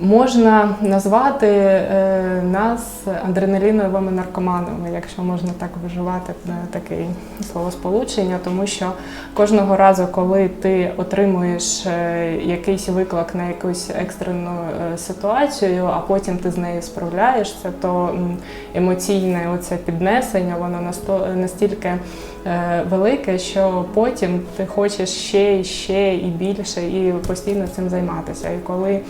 Можна назвати е, нас адреналіновими наркоманами, якщо можна так виживати таке словосполучення, тому що кожного разу, коли ти отримуєш е, якийсь виклик на якусь екстрену е, ситуацію, а потім ти з нею справляєшся, то емоційне оце піднесення, воно настільки велике, що потім ти хочеш ще і ще і більше, і постійно цим займатися. І коли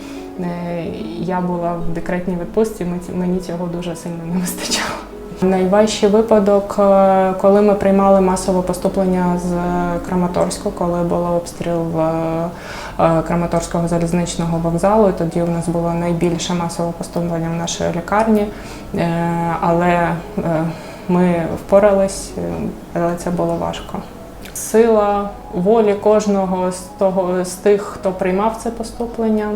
Я була в декретній відпустці, мені цього дуже сильно не вистачало. Найважчий випадок, е, коли ми приймали масове поступлення з Краматорську, коли було обстріл е, е, Краматорського залізничного вокзалу. Тоді у нас було найбільше масове поступлення в нашій лікарні, Е, але е, ми впорались, е, але це було важко. Сила волі кожного з того з тих, хто приймав це поступлення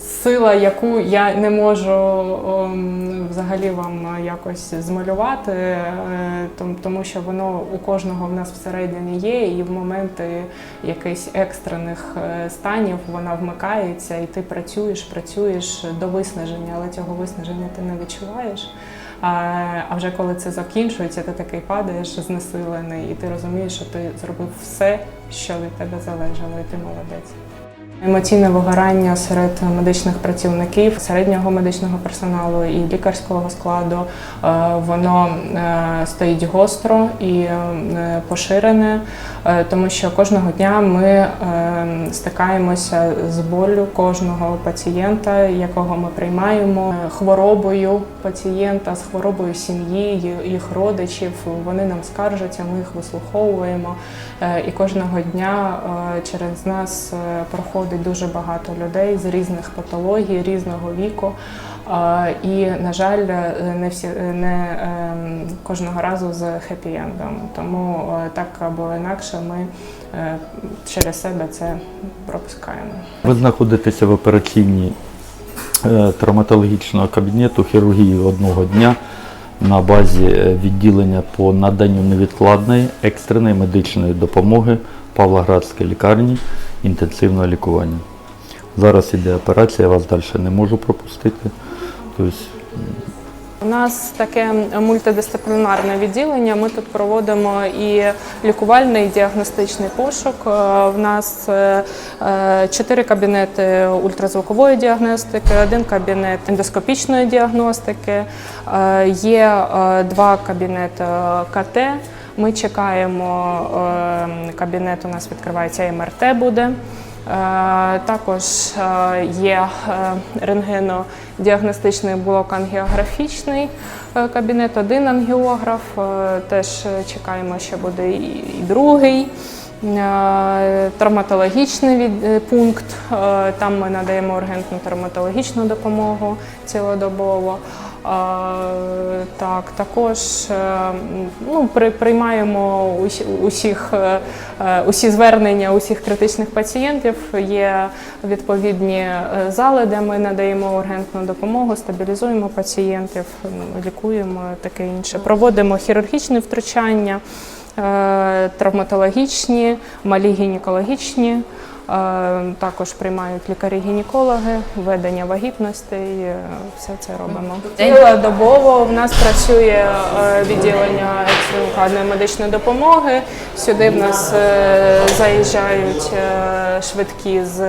сила, яку я не можу ем, взагалі вам якось змалювати, е, тому що воно у кожного в нас всередині є, і в моменти якихось екстрених е, станів вона вмикається, і ти працюєш, працюєш до виснаження, але цього виснаження ти не відчуваєш. А вже коли це закінчується, ти такий падаєш знесилений, і ти розумієш, що ти зробив все, що від тебе залежало, і ти молодець. Емоційне вигорання серед медичних працівників, середнього медичного персоналу і лікарського складу е, воно е, стоїть гостро і е, поширене, тому що кожного дня ми стикаємося з болю кожного пацієнта, якого ми приймаємо, хворобою пацієнта, з хворобою сім'ї, їх родичів. Вони нам скаржаться, ми їх вислуховуємо. І кожного дня через нас е, проходить дуже багато людей з різних патологій, різного віку. Е, І, на жаль, е, не всі не ем, кожного разу з хеппі-ендом. Тому е, так або інакше ми е, через себе це пропускаємо. Ви знаходитеся в операційній е, травматологічного кабінету хірургії одного дня на базі е, відділення по наданню невідкладної екстреної медичної допомоги Павлоградської лікарні інтенсивного лікування. Зараз іде операція, я вас далі не можу пропустити. Тобто, У нас таке мультидисциплінарне відділення. Ми тут проводимо і лікувальний, і діагностичний пошук. Е, В нас е, е, чотири кабінети ультразвукової діагностики, один кабінет ендоскопічної діагностики, е, є е, два кабінети КТ. Ми чекаємо е, кабінет. У нас відкривається МРТ буде. Е, Також е, є е, рентгенодіагностичний блок ангіографічний кабінет, один ангіограф. Теж чекаємо, що буде і другий. Травматологічний пункт. Там ми надаємо ургентну травматологічну допомогу цілодобово. Так, також е, ну, при, приймаємо усі, усіх, е, е, усі звернення усіх критичних пацієнтів. Є відповідні зали, де ми надаємо ургентну допомогу, стабілізуємо пацієнтів, лікуємо таке інше. Проводимо хірургічні втручання, травматологічні, малі гінекологічні. Е, Також приймають лікарі-гінекологи, ведення вагітностей, е, все це робимо. Цілодобово в нас працює е, відділення екстреної медичної допомоги. Сюди в нас заїжджають швидкі з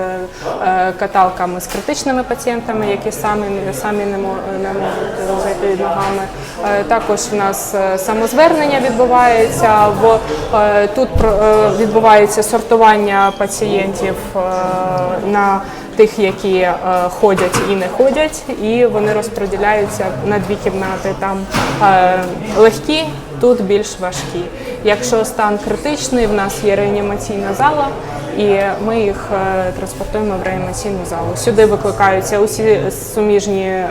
каталками з критичними пацієнтами, які самі самі не мо- не можуть зайти ногами. Також в нас самозвернення відбувається. Е, тут відбувається сортування пацієнтів е, на тих, які е, ходять і не ходять, і вони розподіляються на дві кімнати. Там е, легкі, тут більш важкі. Якщо стан критичний, в нас є реанімаційна зала, і ми їх е, транспортуємо в реанімаційну залу. Сюди викликаються усі суміжні е,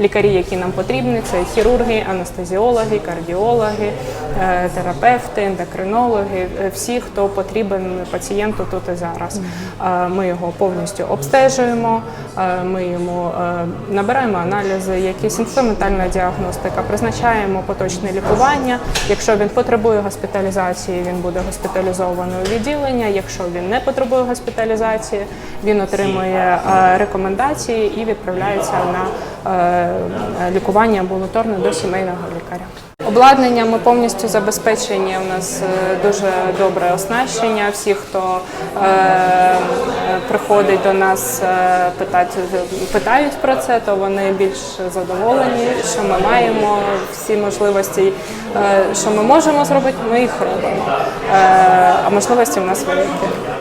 лікарі, які нам потрібні. Це хірурги, анестезіологи, кардіологи, е, терапевти, ендокринологи, всі, хто потрібен пацієнту тут і зараз. Ми його повністю обстежуємо, ми йому набираємо аналізи, якісь інструментальна діагностика, призначаємо поточне лікування. Якщо він потребує госпіталізації, він буде госпіталізований у відділення. Якщо він він не потребує госпіталізації, він отримує е, рекомендації і відправляється на е, лікування амбулаторне до сімейного лікаря. Обладнання ми повністю забезпечені. У нас е, дуже добре оснащення. Всі, хто е, приходить до нас, питають, питають про це, то вони більш задоволені, що ми маємо всі можливості, е, що ми можемо зробити, ми їх робимо. Е, а можливості в нас великі.